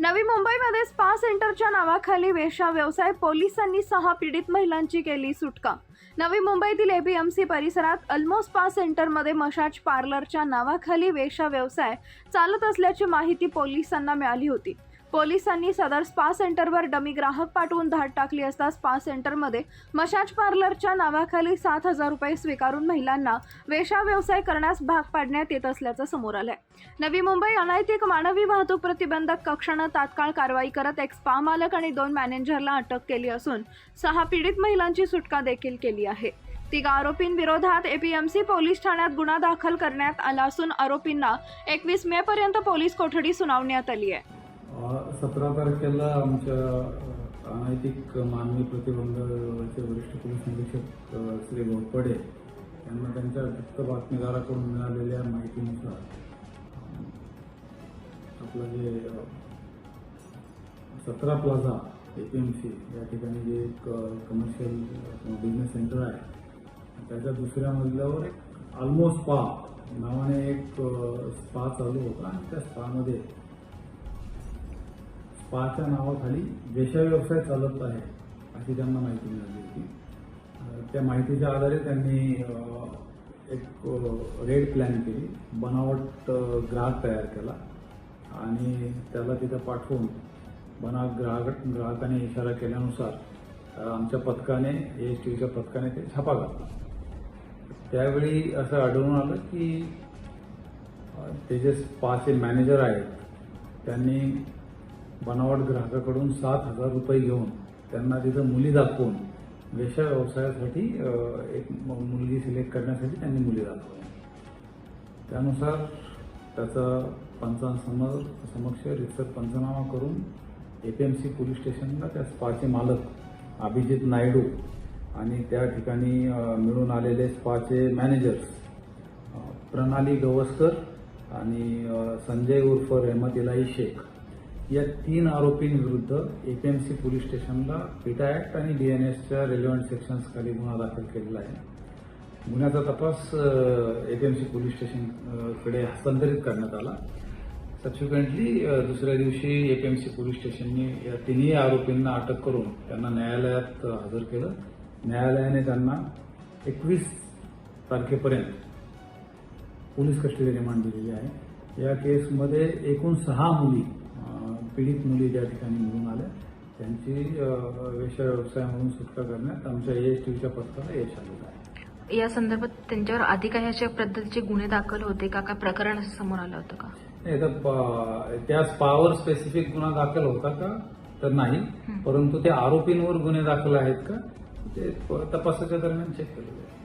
नवी मुंबईमध्ये स्पा सेंटरच्या नावाखाली वेशा व्यवसाय पोलिसांनी सहा पीडित महिलांची केली सुटका. नवी मुंबईतील एबीएमसी परिसरात अल्मो स्पा सेंटरमध्ये मशाज पार्लरच्या नावाखाली वेशा व्यवसाय चालत असल्याची माहिती पोलिसांना मिळाली होती. पोलिसांनी सदर स्पा सेंटरवर डमी ग्राहक पाठवून धाड टाकली असता स्पा सेंटरमध्ये मसाज पार्लरच्या नावाखाली सात हजार रुपये स्वीकारून महिलांना वेशा व्यवसाय करण्यास भाग पाडण्यात येत असल्याचं समोर आलंय. नवी मुंबई अनैतिक मानवी वाहतूक प्रतिबंधक कक्षानं तात्काळ कारवाई करत एक स्पा मालक आणि दोन मॅनेजरला अटक केली असून सहा पीडित महिलांची सुटका देखील केली आहे. तिघा आरोपींविरोधात एपीएमसी पोलीस ठाण्यात गुन्हा दाखल करण्यात आला असून आरोपींना एकवीस मे पर्यंत पोलीस कोठडी सुनावण्यात आली आहे. सतरा तारखेला आमच्या अनैतिक मानवी प्रतिबंधाचे वरिष्ठ पोलीस निरीक्षक श्री घोरपडे यांना त्यांच्या गुप्त बातमीदाराकडून मिळालेल्या माहितीनुसार आपलं जे सतरा plaza A P M C या ठिकाणी जे एक कमर्शियल बिझनेस सेंटर आहे. त्याच्या दुसऱ्या मजल्यावर एक ऑलमोस्ट स्पा नावाने एक स्पा चालू होता. आणि त्या स्पामध्ये स्पाच्या नावाखाली व्यवसाय चालत आहे अशी त्यांना माहिती मिळाली होती. त्या माहितीच्या आधारे त्यांनी एक रेड प्लॅन केली. बनावट ग्राहक तयार केला आणि त्याला तिथं पाठवून बना ग्राहक ग्राहकाने इशारा केल्यानुसार आमच्या पथकाने एस टीच्या पथकाने ते छापा घातला. त्यावेळी असं आढळून आलं की ते जे स्पाचे मॅनेजर आहेत त्यांनी बनावट ग्राहकाकडून सात हजार रुपये घेऊन त्यांना तिथं मुली दाखवून वेशा व्यवसायासाठी एक मुलगी सिलेक्ट करण्यासाठी त्यांनी मुली दाखवल्या. त्यानुसार त्याचा पंचांसमोर समक्ष रिसर पंचनामा करून A P M C police स्टेशनला त्या स्पाचे मालक अभिजित नायडू आणि त्या ठिकाणी मिळून आलेले स्पाचे मॅनेजर्स प्रणाली गवस्कर आणि संजय उर्फ रहमत इलाई शेख. या तीन आरोपींविरुद्ध एपीएमसी पोलीस स्टेशनला पिटा ऍक्ट आणि डीएनएसच्या रेलिव्हंट सेक्शन्स खाली गुन्हा दाखल केलेला आहे. गुन्ह्याचा तपास एपीएमसी पोलीस सी अ, स्टेशनकडे हस्तांतरित करण्यात आला. सबसिक्वेंटली दुसऱ्या दिवशी एपीएमसी पोलीस स्टेशनने या तिन्ही आरोपींना अटक करून त्यांना न्यायालयात हजर केलं. न्यायालयाने त्यांना एकवीस तारखेपर्यंत पोलीस कस्टडी रिमांड दिलेली आहे. या केसमध्ये एकूण सहा मुली पीडित मुली ज्या ठिकाणी मिळून आल्या त्यांची अं, वेश्या व्यवसायामधून सुटका करण्यात आमच्या एस टीव्हीच्या पथकाला यश आलेलं आहे या संदर्भात त्यांच्यावर आधी काही अशा पद्धतीचे गुन्हे दाखल होते का? काय प्रकरण असं समोर आलं होतं का? नाही त्या स्पावर स्पेसिफिक गुन्हा दाखल होता का? तर नाही. परंतु त्या आरोपींवर गुन्हे दाखल आहेत का? ते तपासाच्या दरम्यान चेक केलेले आहे